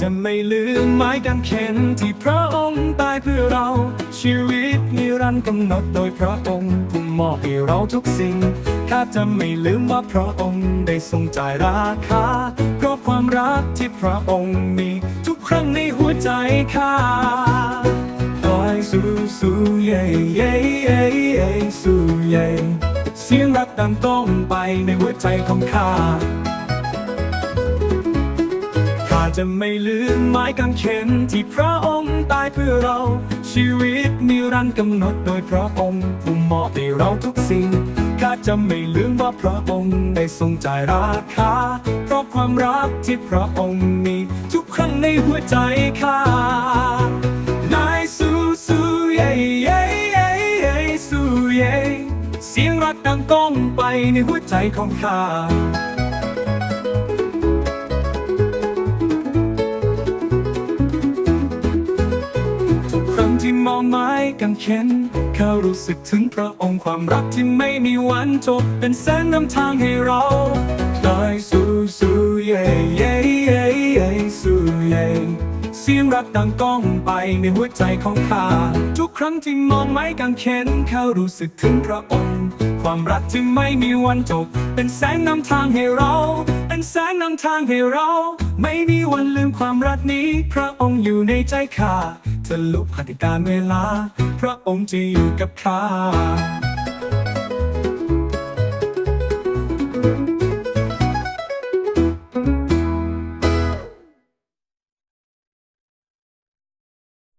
จะไม่ลืมไม้กางเขนที่พระองค์ตายเพื่อเรา ชีวิตนิรันดร์กำหนดโดยพระองค์ผู้มอบให้เราทุกสิ่งข้าจะไม่ลืมว่าพระองค์ได้ทรงจ่ายราคาเพราะความรักที่พระองค์มีทุกครั้งในหัวใจข้าคอยสู้สู้เย่เย่เย่เย่สู้เย่เสียงรักดังก้องไปในหัวใจของข้า จะไม่ลืมไม้กางเขนที่พระองค์ตายเพื่อเรา ชีวิตนิรันดร์กำหนดโดยพระองค์ผู้มอบให้เราทุกสิ่งข้าจะไม่ลืมว่าพระองค์ได้ทรงจ่ายราคาเพราะความรักที่พระองค์มีทุกครั้งในหัวใจข้านายสู้สู้เย่เย่เย่เย่สู้เย่เสียงรักดังก้องไปในหัวใจของข้า ที่มองไม้กางเขนข้ารู้สึกถึงพระองค์ความรักที่ไม่มีวันจบ เป็นแสงนำทางให้เราได้สู้สู้เย่เย่เย่เย่สู้เย่เสียงรักดังก้องไปในหัวใจของข้าทุกครั้งที่มองไม้กางเขนข้ารู้สึกถึงพระองค์ ความรักที่ไม่มีวันจบ เป็นแสงนำทางให้เรา เป็นแสงนำทางให้เรา ไม่มีวันลืมความรักนี้ พระองค์อยู่ในใจข้าทะลุผ่านการเวลา พระองค์จะอยู่กับข้า